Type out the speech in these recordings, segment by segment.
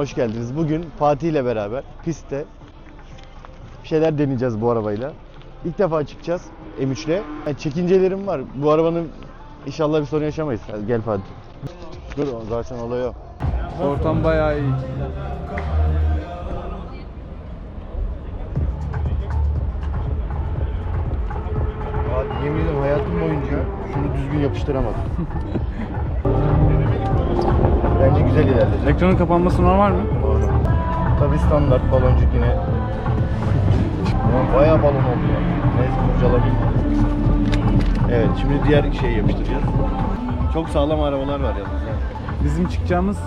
hoş geldiniz. Bugün Fatih ile beraber pistte bir şeyler deneyeceğiz bu arabayla. İlk defa çıkacağız M3'le. Yani çekincelerim var. Bu arabanın inşallah bir sorun yaşamayız. Hadi gel Fatih. Dur zaten olay o. Ortam bayağı iyi. Abi yemin ederim hayatım boyunca şunu düzgün yapıştıramadım. Bence güzel ilerledi. Ekranın kapanması normal mi? Doğru. Tabi standart baloncuk yine. Ulan bayağı balon oldu ya. Neyse kurcalamayayım. Evet şimdi diğer şeyi yapıştıracağız. Çok sağlam arabalar var yalnız. Yani. Bizim çıkacağımız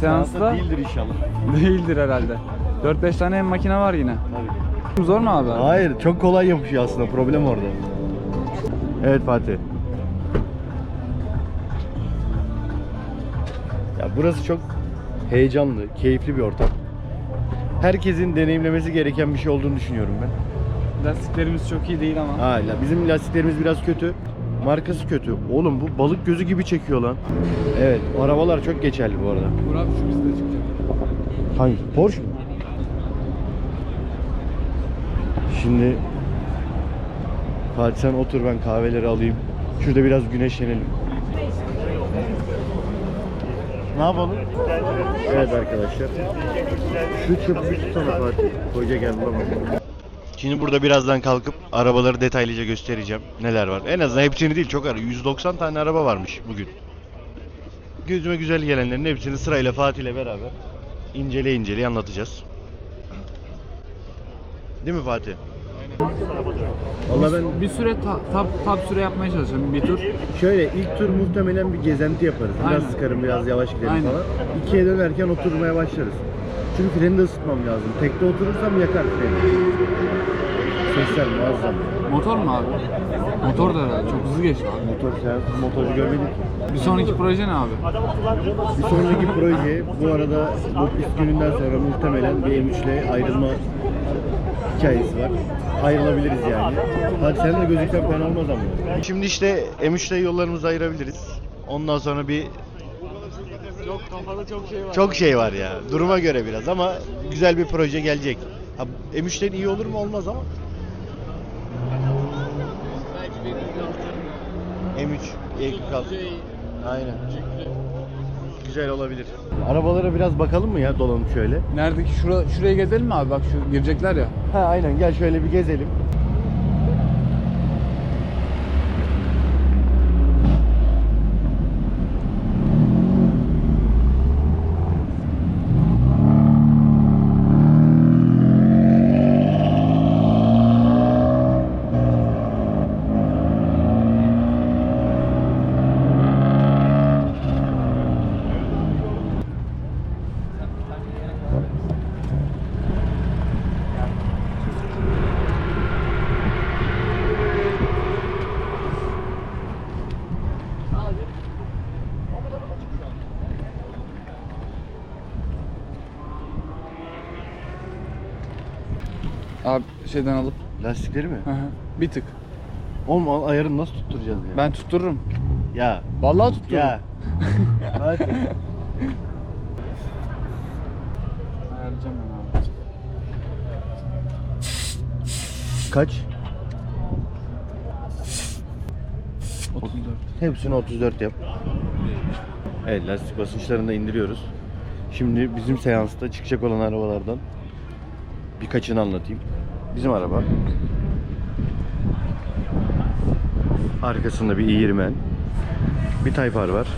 seansta değildir inşallah. değildir herhalde. 4-5 tane makine var yine. Tabii. Zor mu abi? Hayır çok kolay yapışıyor aslında problem orada. Evet Fatih. Burası çok heyecanlı, keyifli bir ortam. Herkesin deneyimlemesi gereken bir şey olduğunu düşünüyorum ben. Lastiklerimiz çok iyi değil ama. Hala bizim lastiklerimiz biraz kötü. Markası kötü. Oğlum bu balık gözü gibi çekiyor lan. Evet, o arabalar çok geçerli bu arada. Burak şu bizde çıkacak. Hangi? Porsche mu? Şimdi Fatih sen otur ben kahveleri alayım. Şurada biraz güneşlenelim. Ne yapalım? Evet arkadaşlar. Şu çöpü bir tutsana Fatih. Koca gel bulamadım. Şimdi burada birazdan kalkıp arabaları detaylıca göstereceğim. Neler var. En azından hepsini değil çok ara. 190 tane araba varmış bugün. Gözüme güzel gelenlerin hepsini sırayla Fatih ile beraber incele incele anlatacağız. Değil mi Fatih? Vallahi ben Bir süre ta- tap, tap süre yapmaya çalışıyorum bir tur. şöyle ilk tur muhtemelen bir gezenti yaparız. Biraz Aynen. sıkarım, biraz yavaş gidelim Aynen. falan. İkiye dönerken oturmaya başlarız. Çünkü freni de ısıtmam lazım. Tekte oturursam yakar freni. Sesler muazzam. Motor mu abi? Motor da herhalde çok hızlı geçti abi. Motor sen motorcu görmedin ki. Bir sonraki proje ne abi? Bir sonraki proje bu arada bu pist gününden sonra muhtemelen bir M3 ile ayrılma hikayesi var. Ayrılabiliriz yani. Hadi sen de gözüksen fena olmaz ama. Şimdi işte M3 ile yollarımızı ayırabiliriz. Ondan sonra bir Çok kafada çok şey var. çok şey var ya. Duruma göre biraz ama güzel bir proje gelecek. Ha, M3'ten iyi olur mu olmaz ama. M3 E46. Aynen. Güzel olabilir. Arabalara biraz bakalım mı ya dolanıp şöyle? Nerede ki? Şura, şuraya gezelim mi abi? Bak şu girecekler ya. Ha aynen gel şöyle bir gezelim. Abi şeyden alıp. Lastikleri mi? Hı hı. Bir tık. Oğlum al- ayarını nasıl tutturacağız ya? Ben tuttururum. Ya. Vallahi tuttururum. Ya. Hadi. Ayarlayacağım ben abi. Kaç? 34. Hepsini 34 yap. Evet lastik basınçlarını da indiriyoruz. Şimdi bizim seansta çıkacak olan arabalardan birkaçını anlatayım. Bizim araba. Arkasında bir i20. Bir Type R var.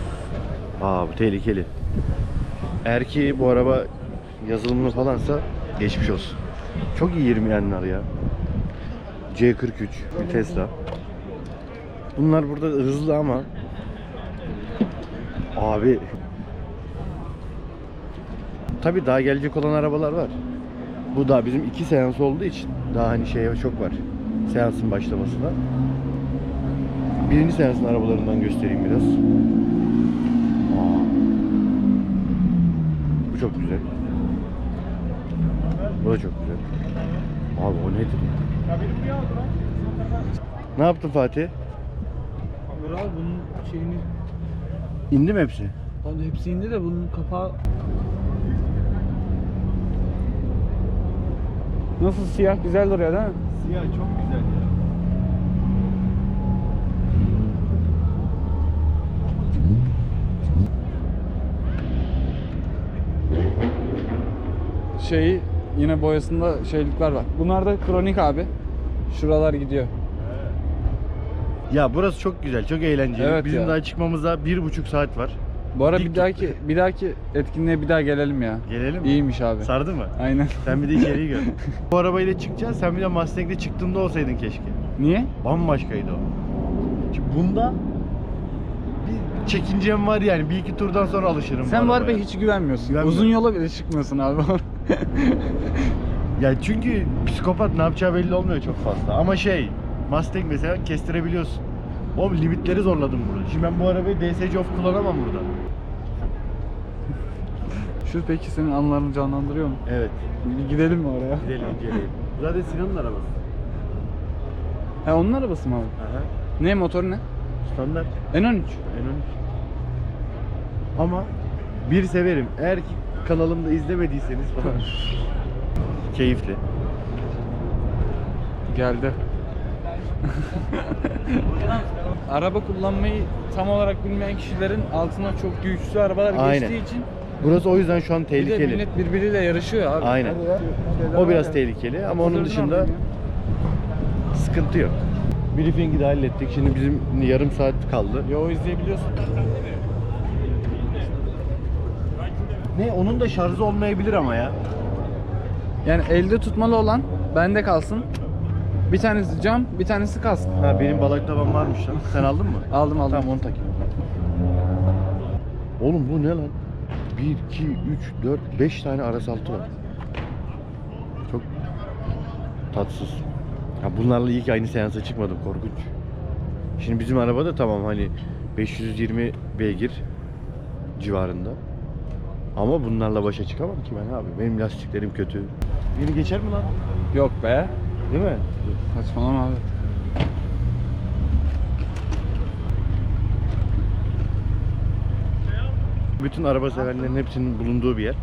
Aa bu tehlikeli. Eğer ki bu araba yazılımlı falansa geçmiş olsun. Çok iyi 20'yenler ya. C43 bir Tesla. Bunlar burada hızlı ama tabii daha gelecek olan arabalar var. Bu daha bizim iki seans olduğu için daha hani şeye çok var. Seansın başlamasına. Birinci seansın arabalarından göstereyim biraz. Aa. Bu çok güzel. Bu da çok güzel. Abi o nedir ya? Ne yaptın Fatih? Abi bunun şeyini... İndi mi hepsi? Hepsi indi de bunun kapağı... Nasıl siyah güzel duruyor değil mi? Siyah çok güzel ya. Şeyi yine boyasında şeylikler var. Bunlar da kronik abi. Şuralar gidiyor. Ya burası çok güzel, çok eğlenceli. Evet Bizim ya. daha çıkmamıza bir buçuk saat var. Bu ara Dik bir dahaki bir dahaki etkinliğe bir daha gelelim ya. Gelelim mi? İyiymiş abi. Sardı mı? Aynen. Sen bir de içeriği gör. Bu arabayla çıkacağız. Sen bir de Mustang'de çıktığında olsaydın keşke. Niye? Bambaşkaydı o. Şimdi bunda bir çekincem var yani. Bir iki turdan sonra alışırım Sen bu arabaya. arabaya hiç güvenmiyorsun. Güvenmiyorum. Uzun yola bile çıkmıyorsun abi. Ya çünkü psikopat ne yapacağı belli olmuyor çok fazla. Ama şey, Mustang mesela kestirebiliyorsun. O limitleri zorladım burada. Şimdi ben bu arabayı DSC off kullanamam burada. Şu peki senin anılarını canlandırıyor mu? Evet. Gidelim mi oraya? Gidelim inceleyelim. Zaten Sinan'ın arabası. He onun arabası mı abi? Aha. Ne motor ne? Standart. N13. N13. Ama bir severim. Eğer ki kanalımda izlemediyseniz falan. Keyifli. Geldi. Araba kullanmayı tam olarak bilmeyen kişilerin altına çok güçlü arabalar Aynen. geçtiği için Burası o yüzden şu an bir de tehlikeli. millet birbiriyle yarışıyor abi. Aynen. O biraz tehlikeli ama onun dışında sıkıntı yok. Briefing'i de hallettik. Şimdi bizim yarım saat kaldı. Yo izleyebiliyorsun. Ne? Onun da şarjı olmayabilir ama ya. Yani elde tutmalı olan bende kalsın. Bir tanesi cam, bir tanesi kask. Ha benim balak taban varmış lan. Sen aldın mı? Aldım aldım. Tamam onu takayım. Oğlum bu ne lan? 1, 2, 3, 4, 5 tane arası altı var. Çok tatsız. Ya bunlarla iyi ki aynı seansa çıkmadım korkunç. Şimdi bizim arabada tamam hani 520 beygir civarında. Ama bunlarla başa çıkamam ki ben abi. Benim lastiklerim kötü. Beni geçer mi lan? Yok be. Değil mi? Saçmalama abi. Bütün araba severlerin hepsinin bulunduğu bir yer.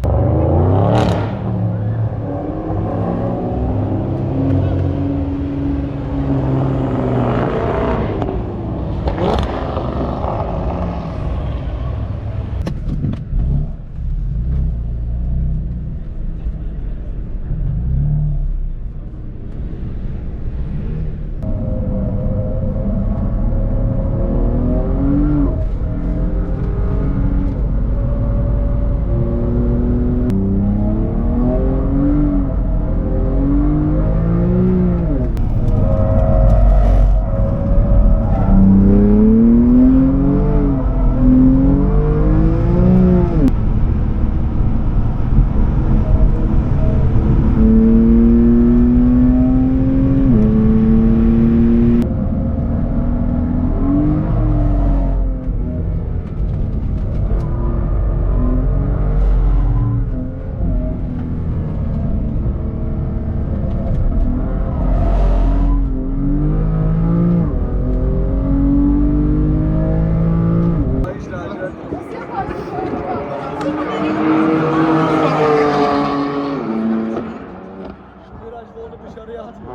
futbolu dışarıya atıyor.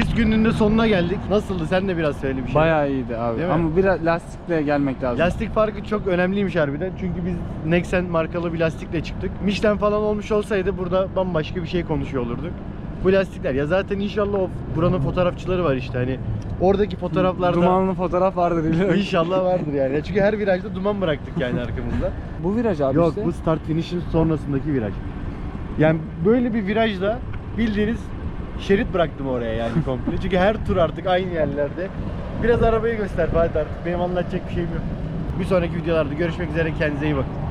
100 gününün de sonuna geldik. Nasıldı? Sen de biraz söyle bir şey. Bayağı iyiydi abi. Değil mi? Ama biraz lastikle gelmek lazım. Lastik farkı çok önemliymiş harbiden. Çünkü biz Nexen markalı bir lastikle çıktık. Michelin falan olmuş olsaydı burada bambaşka bir şey konuşuyor olurduk. Bu lastikler ya zaten inşallah o buranın fotoğrafçıları var işte hani oradaki fotoğraflarda Dumanlı fotoğraf vardır illa. inşallah vardır yani. Çünkü her virajda duman bıraktık yani arkamızda. bu viraj abi Yok işte. bu start finish'in sonrasındaki viraj. Yani böyle bir virajda bildiğiniz şerit bıraktım oraya yani komple. Çünkü her tur artık aynı yerlerde. Biraz arabayı göster Fatih artık. Benim anlatacak bir şeyim yok. Bir sonraki videolarda görüşmek üzere. Kendinize iyi bakın.